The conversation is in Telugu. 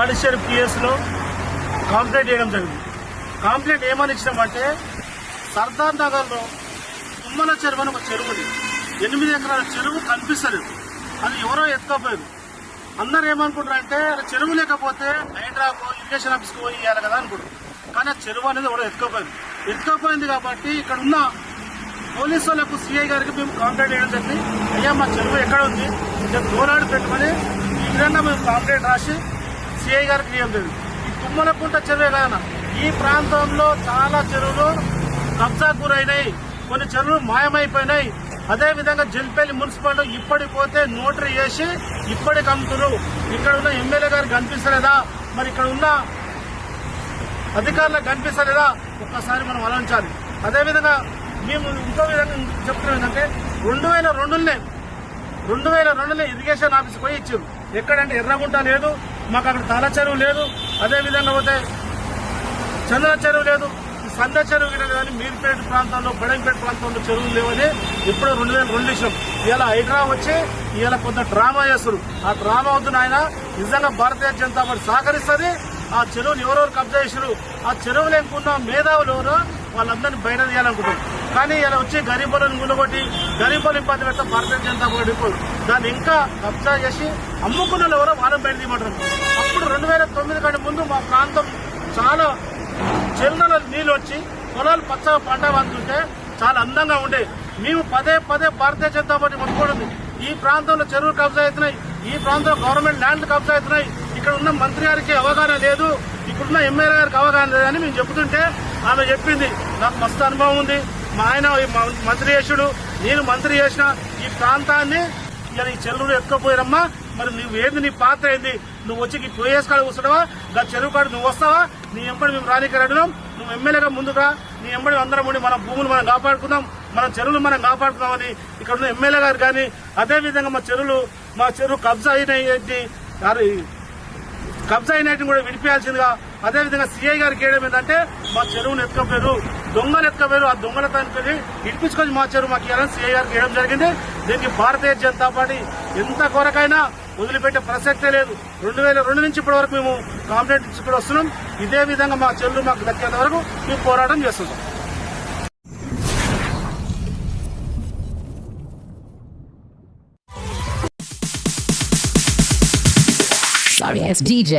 జుడిషియల్ పిఎస్లో కంప్లైంట్ చేయడం జరిగింది. కంప్లైంట్ ఏమని ఇచ్చినామంటే సర్దార్ నగర్లో తుమ్మల చెరువు అని ఒక చెరువుది ఎనిమిది ఎకరాల చెరువు కనిపిస్తలేదు. అది ఎవరో ఎత్తుకోపోయారు. అందరు ఏమనుకుంటారంటే అది చెరువు లేకపోతే హైడ్రాకో ఇరిగేషన్ ఆఫీస్కి పోయి ఇవ్వాలి కదా అనుకుంటారు కానీ ఆ చెరువు అనేది ఎవరో ఎత్తుకోపోయింది ఎత్తుకోపోయింది కాబట్టి ఇక్కడ ఉన్న పోలీసు వాళ్ళకు సిఐ గారికి మేము కంప్లైంట్ చేయడం జరిగింది. అయ్యా మా చెరువు ఎక్కడ ఉంది? నేను దూరాడు పెట్టుకొని ఈ విధంగా మేము కంప్లైంట్ రాసి సిఐ గారికి ఇవ్వడం జరిగింది ఈ తుమ్మలకుంట చెరువే కాదన్న. ఈ ప్రాంతంలో చాలా చెరువులు కబ్జా గురైనాయి. కొన్ని చెరువులు మాయమైపోయినాయి. అదే విధంగా జల్పల్లి మున్సిపాలిటీ ఇప్పటికి పోతే నోటరీ చేసి ఇప్పటికి అమ్ముతురు ఇక్కడ ఉన్న ఎమ్మెల్యే గారికి కనిపిస్తలేదా? మరి ఇక్కడ ఉన్న అధికారులకు కనిపిస్తలేదా? ఒక్కసారి మనం ఆలోచించాలి. అదేవిధంగా మేము ఇంకో విధంగా చెప్తున్నాం ఏంటంటే రెండు వేల రెండునే రెండు వేల రెండునే ఇరిగేషన్ ఆఫీస్ పోయి ఇచ్చారు. ఎక్కడంటే ఎర్రగుంట లేదు. మాకు అక్కడ తల చెరువు లేదు. అదే విధంగా పోతే చంద్ర చెరువు లేదు. సంద చెరువు గిట్ల కానీ మీర్పేట ప్రాంతంలో బడంపేట ప్రాంతంలో చెరువులు లేవని ఇప్పుడు రెండు వేల రెండు విషయం ఇలా హైడ్రా వచ్చి ఇలా కొంత డ్రామా చేస్తారు. ఆ డ్రామా వద్దు నాయన నిజంగా భారతీయ జనతా పార్టీ సహకరిస్తుంది. ఆ చెరువుని ఎవరెవరు కబ్జా చేసారు ఆ చెరువులు ఎంకున్న మేధావులు ఎవరో? వాళ్ళందరినీ బయట తీయాలనుకుంటారు కానీ ఇలా వచ్చి గరీబులను గులగొట్టి గరీబులు ఇబ్బంది పెడతా భారతీయ జనతా పార్టీ దాన్ని ఇంకా కబ్జా చేసి అమ్ముకున్న ఎవరో వారం బయట తీయమంటారు. అప్పుడు రెండు వేల తొమ్మిది కంటే ముందు మా ప్రాంతం చాలా చిన్న నీళ్ళు వచ్చి పొలాలు పచ్చగా పంట పండుతుంటే చాలా అందంగా ఉండే. మేము పదే పదే భారతీయ జనతా పార్టీ మొత్తుకోవడం ఈ ప్రాంతంలో చెరువులు కబ్జా అవుతున్నాయి. ఈ ప్రాంతంలో గవర్నమెంట్ ల్యాండ్లు కబ్జా అవుతున్నాయి. ఇక్కడ ఉన్న మంత్రి గారికి అవగాహన లేదు. ఇక్కడున్న ఎమ్మెల్యే గారికి అవగాహన లేదని మేము చెబుతుంటే ఆమె చెప్పింది. నాకు మస్తు అనుభవం ఉంది. మా ఆయన ఈ మంత్రి చేసాడు నేను మంత్రి చేసిన ఈ ప్రాంతాన్ని ఇలా ఈ చెరువులు ఎక్కకపోయినమ్మా మరి నువ్వు ఏంది నీ పాత్ర ఏంది? నువ్వు వచ్చి ఈ పోయేస్ కాడ కూర్చున్నావా గా చెరువు కాడ నువ్వు వస్తావా? నీ ఎంబడి మేము రానికి అడిగినాం నువ్వు ఎమ్మెల్యేగా ముందుగా నీ ఎంబడి అందరం ఉండి మన భూములు మనం కాపాడుకుందాం. మన చెరువులు మనం కాపాడుకుందామని ఇక్కడ ఉన్న ఎమ్మెల్యే గారు కానీ అదేవిధంగా మా చెరువులు మా చెరువు కబ్జా అయినవి కబ్జా అయినట్టు కూడా విడిపించాల్సిందిగా అదేవిధంగా సిఐ గారికి ఏయడం ఏంటంటే మా చెరువును ఎత్తుకోపోయారు. దొంగలు ఎత్తుకపోయారు ఆ దొంగల తనుకొని ఇడిపించుకొని మా మాకు ఇవ్వాలని సీఐ గారికి జరిగింది. దీనికి భారతీయ జనతా పార్టీ ఎంత కొరకైనా వదిలిపెట్టే ప్రసక్తే లేదు. రెండు వేల రెండు నుంచి ఇప్పటి వరకు మేము కాంప్లైంట్ ఇచ్చుకుని వస్తున్నాం. ఇదే విధంగా మా చెల్లు మాకు దక్కేంత వరకు మేము పోరాటం చేస్తున్నాం. Sorry it's DJ.